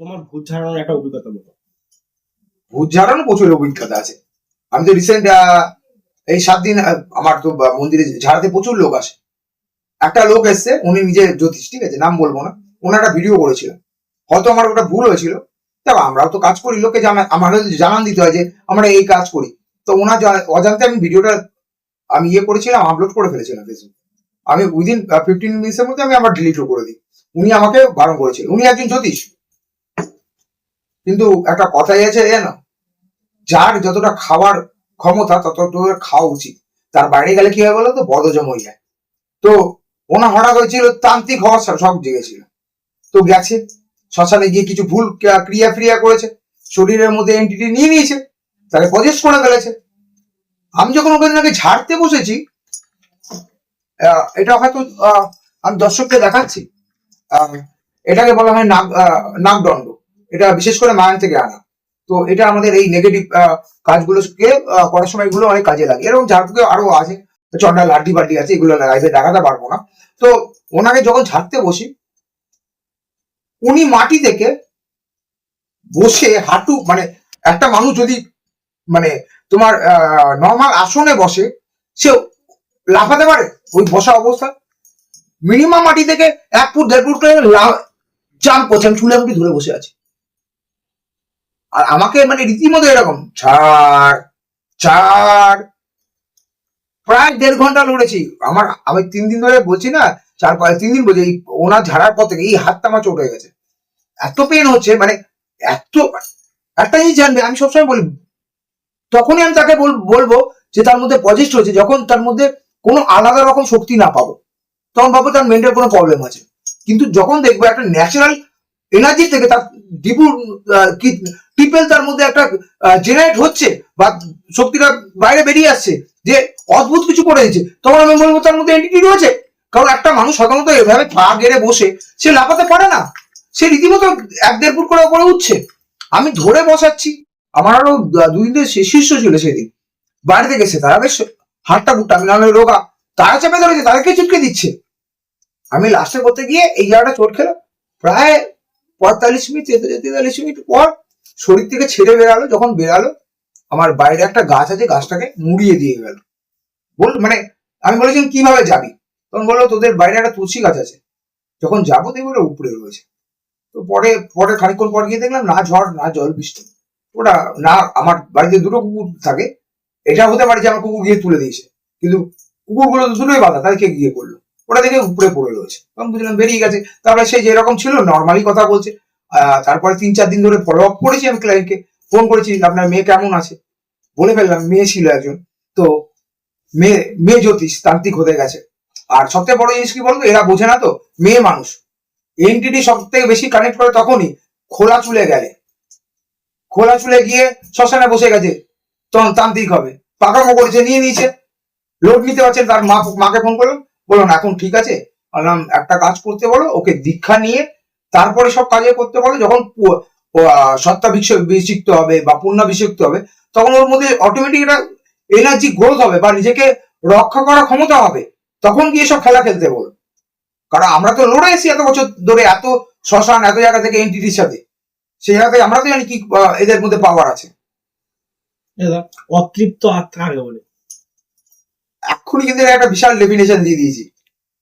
তোমার ভূত ঝাড়ানোর একটা অভিজ্ঞতা বলো। ভূত ঝাড়ানো প্রচুর অভিজ্ঞতা আছে। আমি তো রিসেন্ট এই সাত দিন আমার তো মন্দিরে ঝাড়াতে প্রচুর লোক আসে। একটা লোক এসছে, উনি নিজে জ্যোতিষ, ঠিক আছে? নাম বলব না। ওনার একটা ভিডিও করেছিলেন। হয়তো আমার ওটা ভুল হয়েছিল। তবে আমরাও তো কাজ করি লোকে জানা, আমার জানান দিতে হয় যে, আমরা এই কাজ করি। তো ওনার অজান্তে আমি ভিডিওটা আমি ইয়ে করেছিলাম আপলোড করে ফেলেছিলাম ফেসবুক আমি উইদিন ফিফটিন মিনিটসের মধ্যে আমি আমার ডিলিটও করে দিই। উনি আমাকে বারণ করেছিলেন। উনি একজন জ্যোতিষ। কিন্তু একটা কথাই আছে জানো? যার যতটা খাওয়ার ক্ষমতা ততটা খাওয়া উচিত। তার বাইরে গেলে কি হয় বলো তো? বদজম হয়ে যায়। তো ওনা হঠাৎ হয়েছিল তান্ত্রিক হওয়ার সব জেগেছিল। তো গেছে। শ্মশানে গিয়ে কিছু ভুল ক্রিয়া- ফ্রিয়া করেছে। শরীরের মধ্যে এন্টিটি নিয়ে নিয়েছে। তাকে পজেস্ট করে ফেলেছে। আমি যখন ওখানে ওনাকে ঝাড়তে বসেছি এটা হয়তো আমি দর্শককে দেখাচ্ছি। এটাকে বলা হয় নাগ নাগদণ্ড। এটা বিশেষ করে মায়ান থেকে আনা। তো এটা আমাদের এই নেগেটিভ কাজগুলোকে করার সময় এগুলো অনেক কাজে লাগে। এরকম ঝাড়ফুঁকে আরও আছে। চন্ডা লাড্ডি বাড্ডি আছে, এগুলো লাইভে দেখাতে পারব না। তো ওনাকে যখন ঝাড়তে বসি, উনি মাটি থেকে বসে হাঁটু মানে একটা মানুষ যদি মানে তোমার নর্মাল আসনে বসে, সে লাফাতে পারে ওই বসা অবস্থা মিনিমাম মাটি থেকে এক ফুট, দেড় ফুট করে জাম্প করছে। আমি চুলে মুটি ধরে বসে আছি। আর আমাকে মানে রীতিমতো এরকম, ছাড় ছাড়। প্রায় দেড় ঘণ্টা লড়েছি। আমার, আমি তিন দিন ধরে বলছি না, চার পাঁচ তিন দিন বলছি ওনার ঝাড়ার পর থেকে, এই হাতটা আমার চোট হয়ে গেছে। এত পেন হচ্ছে মানে এত একটা জিনিস জানবে, আমি সবসময় বলি, তখনই আমি তাকে বল- বলব যে তার মধ্যে পজিস্ট হয়েছে যখন তার মধ্যে কোনো আলাদা রকম শক্তি না পাবো, তখন ভাবো তার মেন্টাল কোনো প্রবলেম আছে। কিন্তু যখন দেখব একটা ন্যাচারাল এনার্জি থেকে তার ডিপুর টিপেল তার মধ্যে একটা জেনারেট হচ্ছে বা শক্তিটা বাইরে বেরিয়ে আসছে, যে অদ্ভুত কিছু করে দিচ্ছে তখন আমি বলব তার মধ্যে এন্টিটি রয়েছে। কারণ একটা মানুষ সাধারণত এভাবে পা গেড়ে বসে, সে লাফাতে পারে না। সে রীতিমতো এক দেড় ফুট করে ওপরে উঠছে। আমি ধরে বসাচ্ছি। আমার আরও দুই দিন শীর্ষ ছিল সেদিন। বাড়িতে গেছে তারা, বেশ হাতটা গুটটা, আমি নাহলে রোগা। তারা চেপে ধরেছে, তাদেরকে চুটকে দিচ্ছে। আমি লাস্টে করতে গিয়ে এই জায়গাটা চোট খেলাম প্রায় পঁয়তাল্লিশ মিনিট, তেতাল্লিশ মিনিট পর শরীর থেকে ছেড়ে বেরালো, যখন বেরালো, আমার বাইরে একটা গাছ আছে, গাছটাকে মুড়িয়ে দিয়ে গেল। বল মানে আমি বলেছিলাম, কীভাবে যাবি? তখন বলল, তোদের বাইরে একটা তুলসী গাছ আছে। যখন যাব দেখব ওটা উপরে রয়েছে। তো পরে পরে খানিকক্ষণ পর গিয়ে দেখলাম, না ঝড়, না জল, বৃষ্টি। ওটা না, আমার বাড়িতে দুটো কুকুর থাকে। এটা হতে পারে যে আমার কুকুর গিয়ে তুলে দিয়েছে। কিন্তু কুকুরগুলো তো দুটোই বাধা তাদেরকে গিয়ে করল? ওটা দেখে উপরে পড়ে রয়েছে। তখন বুঝলাম, বেরিয়ে গেছে। তারপরে সে যেরকম ছিল, নর্মালি কথা বলছে। তারপরে তিন চার দিন ধরে ফলো আপ করেছি আমি ক্লায়েন্টকে ফোন করেছি আপনার মেয়ে কেমন আছে? বলে ফেললাম মেয়ে ছিল একজন। তো মেয়ে মেয়ে জ্যোতিষ তান্ত্রিক হতে গেছে। আর সবথেকে বড় জিনিস কি বলতো এরা বোঝে না তো মেয়ে মানুষ। এনটিটি সব থেকে বেশি কানেক্ট করে তখনই খোলা চুলে গেলে। খোলা চুলে গিয়ে শ্মশানে বসে গেছে তখন তান্ত্রিক হবে। পাকামো করেছে নিয়ে নিয়েছে লোড নিতে পারছে না, তার মা মাকে ফোন করলাম বললাম এখন ঠিক আছে। বললাম একটা কাজ করতে বলো ওকে দীক্ষা নিয়ে তারপরে সব কাজে করতে বলো যখন সত্তা বিষ- বিষিক্ত হবে বা পুণ্যাভিষিক্ত হবে তখন ওর মধ্যে অটোমেটিক একটা এনার্জি গ্রোথ হবে বা নিজেকে রক্ষা করার ক্ষমতা হবে। তখন গিয়ে সব খেলা খেলতে বলো। কারণ আমরা তো লড়ে এসেছি এত বছর ধরে এত শ্মশান এত জায়গা থেকে এনটিটির সাথে। সেই জায়গা থেকে আমরা তো জানি কি এদের মধ্যে পাওয়ার আছে। অতৃপ্ত আত্মা বলে? এক্ষুনি কিন্তু একটা বিশাল ডেফিনেশন দিয়ে দিয়েছি।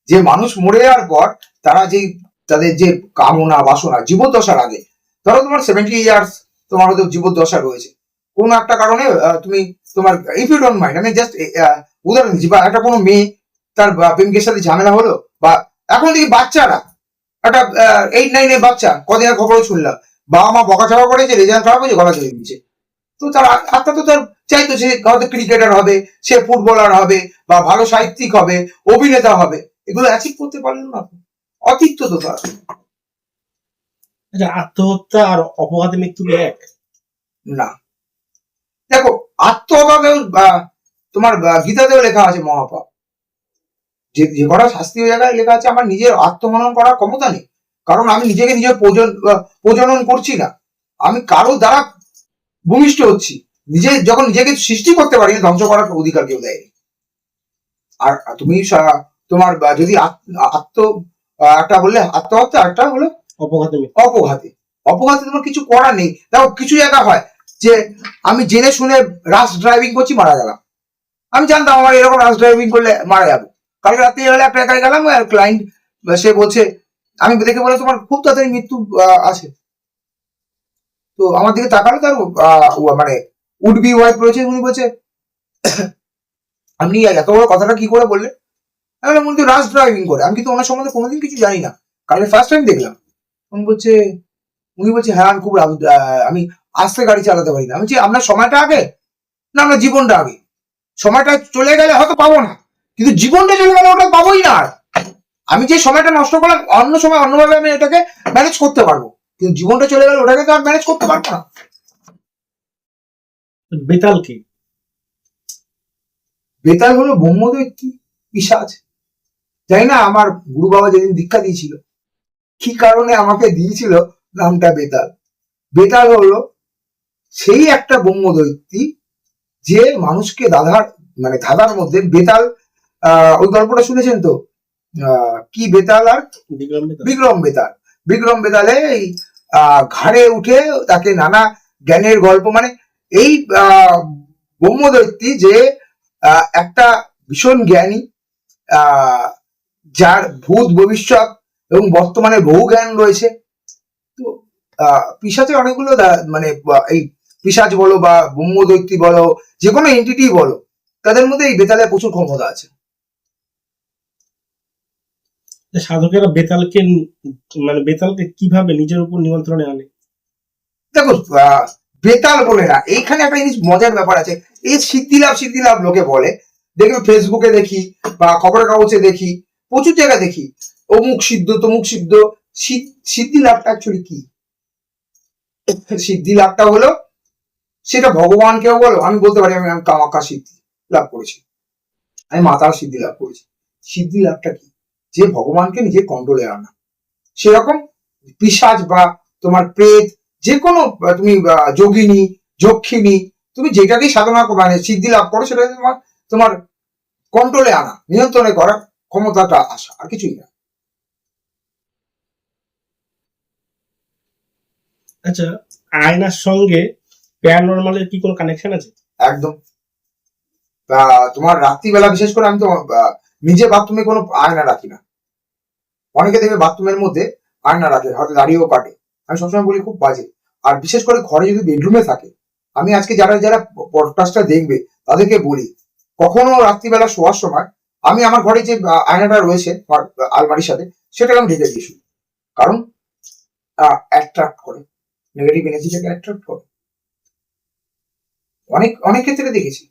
যে মানুষ মরে যাওয়ার পর তারা যে তাদের যে কামনা, বাসনা, জীবদ্দশার আগে। ধরো তোমার সেভেন্টি ইয়ার্স তোমার হয়তো জীবদ্দশা রয়েছে। কোনো একটা কারণে তুমি তোমার ইফ ইউ ডোন্ট মাইন্ড আমি জাস্ট উদাহরণ দিচ্ছি। বা একটা কোনো মেয়ে তার প্রেমিকের সাথে ঝামেলা হলো, বা এখন দেখি বাচ্চারা, একটা এইট নাইনের বাচ্চা কদিনের খবরও শুনলাম, বাবা মা বকাঝকা করেছে রেজাল্ট খারাপ হয়েছে, গলা চলে দিচ্ছে তো তার আত্মা তো তার চাইতো সে হয়তো ক্রিকেটার হবে, সে ফুটবলার হবে, বা ভালো সাহিত্যিক হবে, অভিনেতা হবে। এগুলো অ্যাচিভ করতে পারলেন না অতিত্ব তো তার আচ্ছা আত্মহত্যা আর অপঘাতে মৃত্যু এক? না। দেখো আত্মভাবেও তোমার গীতাতেও লেখা আছে মহাপাপ। যে যে কটা শাস্ত্রীয় জায়গায় লেখা আছে আমার নিজের আত্মহনন করার ক্ষমতা নেই। কারণ আমি নিজেকে নিজের প্রজনন করছি না। আমি কারও দ্বারা ভূমিষ্ঠ হচ্ছি। নিজে যখন নিজেকে সৃষ্টি করতে পারি ধ্বংস করার অধিকার কেউ দেয়নি। আর তুমি তোমার যদি আত- আত্ম একটা বললে আত্মহত্যা একটা হলো অপঘাতে অপঘাতে। অপঘাতে তোমার কিছু করার নেই। দেখো কিছু জায়গা হয় যে আমি জেনে শুনে রাশ ড্রাইভিং করছি মারা গেলাম। আমি জানতাম আমার এরকম রাশ ড্রাইভিং করলে মারা যাব। কালকে রাত্রে হলে একটা একাই গেলাম আর ক্লায়েন্ট সে বলছে আমি দেখে বলে তোমার খুব তাড়াতাড়ি মৃত্যু আছে। তো আমার দিকে তাকালো তার মানে উড বি ওয়াইফ রয়েছে উনি বলছে আপনি এত বড় কথাটা কি করে বললেন আমি বললাম, তো রাশ ড্রাইভিং করে। আমি কিন্তু ওনার সম্বন্ধে কোনোদিন কিছু জানি না। কালকে ফার্স্ট টাইম দেখলাম। উনি বলছে উনি বলছে হ্যাঁ আমি খুব আমি আস্তে গাড়ি চালাতে পারি না। আমি বলছি আপনার সময়টা আগে? না আপনার জীবনটা আগে। সময়টা চলে গেলে হয়তো পাবো না। কিন্তু জীবনটা চলে গেলে ওটা পাবোই না আর। আমি যে সময়টা নষ্ট করলাম অন্য সময় অন্যভাবে আমি এটাকে ম্যানেজ করতে পারব। কিন্তু জীবনটা চলে গেলে ওটাকে তো আর ম্যানেজ করতে পারব না। বেতাল কি? বেতাল হলো ব্রহ্মদৈত্যী পিসাজ জানি না আমার গুরু বাবা যেদিন দীক্ষা দিয়েছিল কি কারণে আমাকে দিয়েছিল নামটা বেতাল? বেতাল হলো সেই একটা ব্রহ্মদৈত্যী যে মানুষকে দাধার মানে ধাঁধার মধ্যে বেতাল আহ ওই গল্পটা শুনেছেন তো? কি বেতাল আর? বিক্রম বেতাল। বিক্রম বেতালে। এই আহ, ঘাড়ে উঠে তাকে নানা জ্ঞানের গল্প মানে এই আহ, ব্রহ্মদৈত্যী যে আহ, একটা ভীষণ জ্ঞানী আহ, যার ভূত ভবিষ্যৎ এবং বর্তমানে বহু জ্ঞান রয়েছে। তো আহ, অনেকগুলো মানে এই পিসাচ বলো বা ব্রহ্মদৈত্যী বলো যে কোনো এন্টিটি বলো তাদের মধ্যে এই বেতালে প্রচুর ক্ষমতা আছে। সাধকেরা বেতালকে মানে বেতালকে কীভাবে নিজের উপর নিয়ন্ত্রণে আনে? দেখো আহ, বেতাল বলে না এইখানে একটা জিনিস মজার ব্যাপার আছে। এই সিদ্ধিলাভ সিদ্ধিলাভ লোকে বলে দেখবে ফেসবুকে দেখি বা খবরের কাগজে দেখি প্রচুর জায়গায় দেখি। অমুক সিদ্ধ তমুক সিদ্ধ সিদ্ধি লাভটা অ্যাকচুয়ালি কি? সিদ্ধি লাভটা হলো সেটা ভগবানকেও বলো আমি বলতে পারি আমি কামাক্কা সিদ্ধি লাভ করেছি। আমি মাতার সিদ্ধি লাভ করেছি। সিদ্ধি লাভটা কি? যে ভগবানকে নিজের কন্ট্রোলে আনা। সেরকম পিসাজ বা তোমার প্রেত যে কোনো তুমি যোগিনী যক্ষিণী তুমি যেটাকেই সাধনা করো, মানে সিদ্ধি লাভ করো সেটা তোমার তোমার কন্ট্রোলে আনা নিয়ন্ত্রণে করার ক্ষমতাটা আসা আর কিছুই না। আচ্ছা আয়নার সঙ্গে প্যারানর্মালের কি কোনো কানেকশন আছে? একদম। তোমার রাত্রিবেলা বিশেষ করে আমি তো নিজে বাথরুমে কোনো আয়না রাখি না। অনেকে দেখবে বাথরুমের মধ্যে আয়না রাখে হয়তো দাঁড়িয়েও কাটে। আমি সবসময় বলি খুব বাজে। আর বিশেষ করে ঘরে যদি বেডরুমে থাকে আমি আজকে যারা যারা পডকাস্টটা দেখবে তাদেরকে বলি কখনো রাত্রিবেলা শোয়ার সময় আমি আমার ঘরে যে আয়নাটা রয়েছে আলমারির সাথে, সেটাকে আমি ঢেকে দিয়েছি। কারণ অ্যাট্রাক্ট করে। নেগেটিভ এনার্জিটাকে অ্যাট্রাক্ট করে। অনেক অনেক ক্ষেত্রে দেখেছি।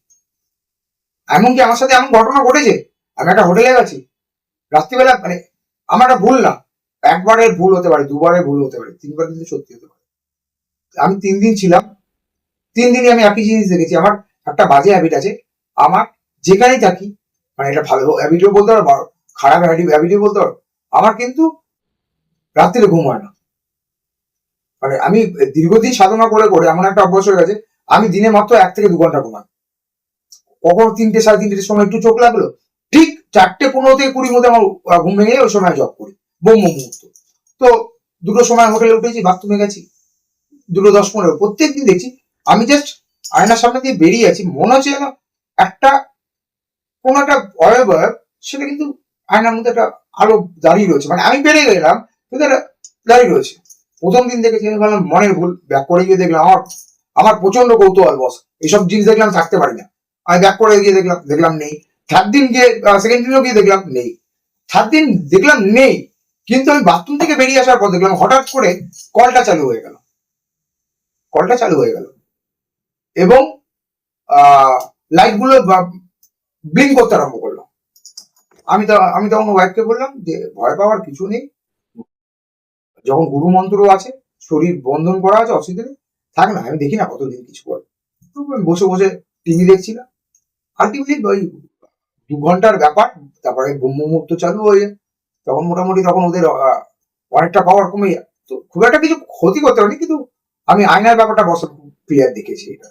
এমনকি আমার সাথে এমন ঘটনা ঘটেছে, আমি একটা হোটেলে গেছি। রাত্রিবেলা মানে আমার একটা ভুল না। একবারের ভুল হতে পারে, দুবারের ভুল হতে পারে, তিনবার কিন্তু সত্যি হতে পারে। আমি তিন দিন ছিলাম। তিন দিনই আমি একই জিনিস দেখেছি। আমার একটা বাজে হ্যাবিট আছে। আমার যেখানেই থাকি মানে এটা ভালো হ্যাবিটও বলতে পারো খারাপ হ্যাবিটও বলতে পারো। আমার কিন্তু রাত্রিরে ঘুম হয় না। মানে আমি দীর্ঘদিন সাধনা করে করে, এমন একটা অভ্যাস হয়ে গেছে, আমি দিনে মাত্র এক থেকে দু ঘণ্টা ঘুমাই। কখনো তিনটে, সাড়ে তিনটের সময় একটু চোখ লাগল, ঠিক চারটে পনেরো থেকে কুড়ির মধ্যে আমার ঘুম ভেঙে ওই সময় জব করি। ব্রহ্ম মুহূর্ত। তো দুটো সময় হোটেলে উঠেছি বাথরুমে গেছি, দুটো দশ পনেরো। প্রত্যেক দিন দেখছি, আমি জাস্ট আয়নার সামনে দিয়ে বেরিয়ে আছি, মনে হচ্ছে যেন একটা কোন একটা অয়ব সেটা কিন্তু আয়নার মধ্যে একটা আলো দাঁড়িয়ে রয়েছে। মানে আমি বেরিয়ে গেলাম, কিন্তু একটা দাঁড়িয়ে রয়েছে। প্রথম দিন দেখেছি আমি ভাবলাম মনের ভুল। ব্যাক করে গিয়ে দেখলাম, আমার আমার প্রচণ্ড কৌতূহল বস। এইসব জিনিস দেখলাম থাকতে পারি না। আমি ব্যাক করে গিয়ে দেখলাম দেখলাম নেই। থার্ড দিন গিয়ে সেকেন্ড দিনও গিয়ে দেখলাম নেই। থার্ড দিন দেখলাম নেই, কিন্তু আমি বাথরুম থেকে বেরিয়ে আসার পর দেখলাম, হঠাৎ করে কলটা চালু হয়ে গেল। কলটা চালু হয়ে গেল। এবং লাইটগুলো ব্লিং করতে আরম্ভ করল আমি তো, আমি তখন ওয়াইফকে বললাম যে, ভয় পাওয়ার কিছু নেই। যখন গুরু মন্ত্র আছে, শরীর বন্ধন করা আছে অসুবিধা থাক না, আমি দেখি না কতদিন কিছু করে। বসে বসে টিভি দেখছিলাম। আলটিমেটলি ওই দু ঘণ্টার ব্যাপার, তারপরে ব্রহ্ম মুহূর্ত চালু হয়ে তখন মোটামুটি তখন ওদের অনেকটা পাওয়ার কমে যায়। তো খুব একটা কিছু ক্ষতি করতে পারেনি, কিন্তু আমি আয়নার ব্যাপারটা বছর ক্লিয়ার দেখেছি এটা।